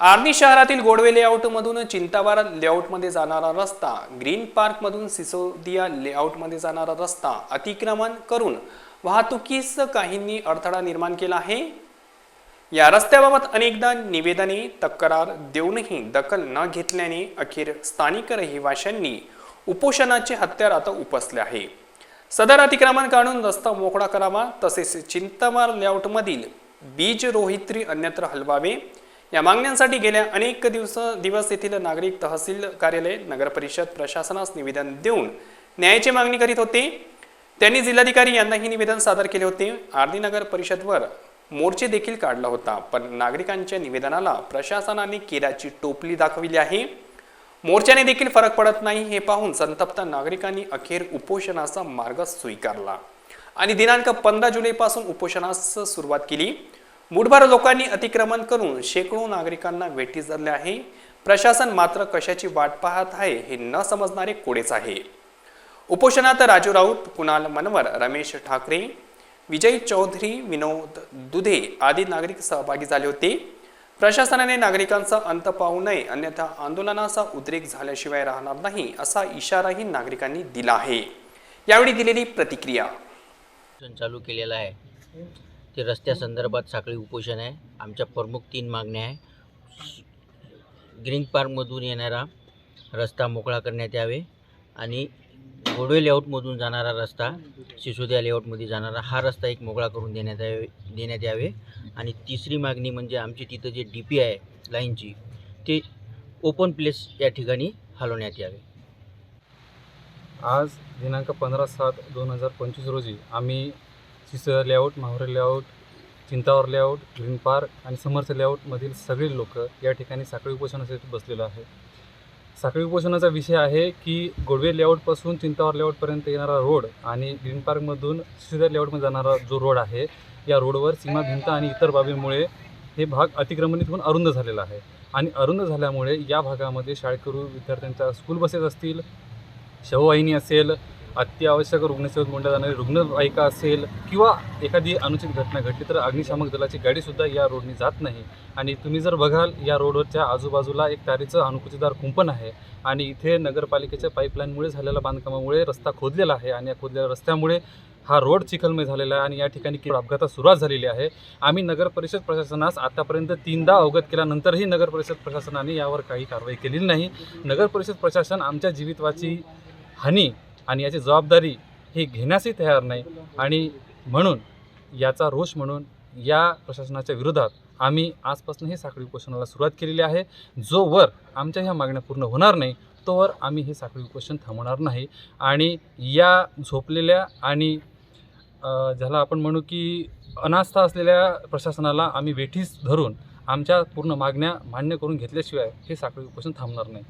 आर्णी शहरातील गोडवे लेआउटमधून चिंतावार लेआउटमध्ये जाणारा रस्ता ग्रीन पार्कमधून सिसोदिया लेआउटमध्ये जाणारा रस्ता अतिक्रमण करून वाहतुकीस काहींनी अडथळा निर्माण केला आहे. या रस्त्याबाबत अनेकदा निवेदने तक्रार देऊनही दखल न घेतल्याने अखेर स्थानिक रहिवाशांनी उपोषणाचे हत्यार आता उपसले आहे. सदर अतिक्रमण काढून रस्ता मोकळा करावा तसेच चिंतावार लेआउटमधील बीज रोहित्री अन्यत्र हलवावे. या मागण्यांसाठी गेल्या अनेक दिवस दिवस येथील नागरिक तहसील कार्यालय नगरपरिषद प्रशासनास निवेदन देऊन न्यायाची मागणी करीत होते. त्यांनी जिल्हाधिकारी यांनाही निवेदन सादर केले होते. आर्दी नगर परिषदवर मोर्चे देखील काढला होता पण नागरिकांच्या निवेदनाला प्रशासनाने केल्याची टोपली दाखविली आहे. मोर्चाने देखील फरक पडत नाही हे पाहून संतप्त नागरिकांनी अखेर उपोषणाचा मार्ग स्वीकारला. आणि दिनांक पंधरा जुलैपासून उपोषणास सुरुवात केली. मुठभर लोकांनी अतिक्रमण करून शेकडो नागरिकांना वेठीस धरले आहे. प्रशासन मात्र कशाची वाट पाहत आहे हे न समजणारे कोडेच आहे. उपोषणात राजू राऊत कुणाल मनवर रमेश ठाकरे विजय चौधरी विनोद दुधे आदी नागरिक सहभागी झाले होते. प्रशासनाने नागरिकांचा अंत पाहू नये अन्यथा आंदोलनाचा उद्रेक झाल्याशिवाय राहणार नाही असा इशाराही नागरिकांनी दिला आहे. यावेळी दिलेली प्रतिक्रिया. चालू केलेला आहे. ते रस्त्यासंदर्भात साखळी उपोषण आहे आमच्या प्रमुख तीन मागण्या आहे. ग्रीन पार्कमधून येणारा रस्ता मोकळा करण्यात यावे आणि गोडवे लेआउटमधून जाणारा रस्ता सिसोदिया लेआउटमध्ये जाणारा हा रस्ता एक मोकळा करून देण्यात यावे देण्यात यावे. आणि तिसरी मागणी म्हणजे आमची तिथं जे डी पी आहे लाईनची ते ओपन प्लेस या ठिकाणी हलवण्यात यावे. आज दिनांक पंधरा सात दोन हजार पंचवीस रोजी आम्ही Chisar layout Mahure layout Chintawar layout green park आणि समर्थ लेआउटमधील सगळे लोक या ठिकाणी साखळी उपोषणासाठी बसलेलं आहे. साखळी उपोषणाचा विषय आहे की गोडवे लेआउटपासून चिंतावर लेआउटपर्यंत येणारा रोड आणि ग्रीन पार्कमधून सिसर लेआउटमध्ये जाणारा जो रोड आहे या रोडवर सीमा भिंत आणि इतर बाबींमुळे हे भाग अतिक्रमणित होऊन अरुंद झालेला आहे. आणि अरुंद झाल्यामुळे या भागामध्ये शाळकरू विद्यार्थ्यांच्या स्कूल बसेस असतील शववाहिनी असेल अत्यावश्यक रुग्णसेवेत मोडल्या जाणारी रुग्णवाहिका असेल किंवा एखादी अनुचित घटना घडली तर अग्निशामक दलाची गाडीसुद्धा या रोडने जात नाही. आणि तुम्ही जर बघाल या रोडवरच्या आजूबाजूला एक तारीचं अनुकुचीदार कुंपण आहे आणि इथे नगरपालिकेच्या पाईपलाईनमुळे झालेल्या बांधकामामुळे रस्ता खोदलेला आहे आणि या खोदलेल्या रस्त्यामुळे हा रोड चिखलमय झालेला आहे आणि या ठिकाणी केवळ अपघातात सुरुवात झालेली आहे. आम्ही नगर परिषद प्रशासनास आतापर्यंत तीनदा अवगत केल्यानंतरही नगर परिषद प्रशासनाने यावर काही कारवाई केलेली नाही. नगर परिषद प्रशासन आमच्या जीवितवाची हानी आणि याची जबाबदारी ही घेण्यासही तयार नाही. आणि म्हणून याचा रोष म्हणून या प्रशासनाच्या विरोधात आम्ही आजपासून हे साखळी उपोषणाला सुरुवात केलेली आहे. जोवर आमच्या ह्या मागण्या पूर्ण होणार नाही तोवर आम्ही हे साखळी उपोषण थांबवणार नाही. आणि या झोपलेल्या आणि ज्याला आपण म्हणू की अनास्था असलेल्या प्रशासनाला आम्ही वेठीस धरून आमच्या पूर्ण मागण्या मान्य करून घेतल्याशिवाय हे साखळी उपोषण थांबणार नाही.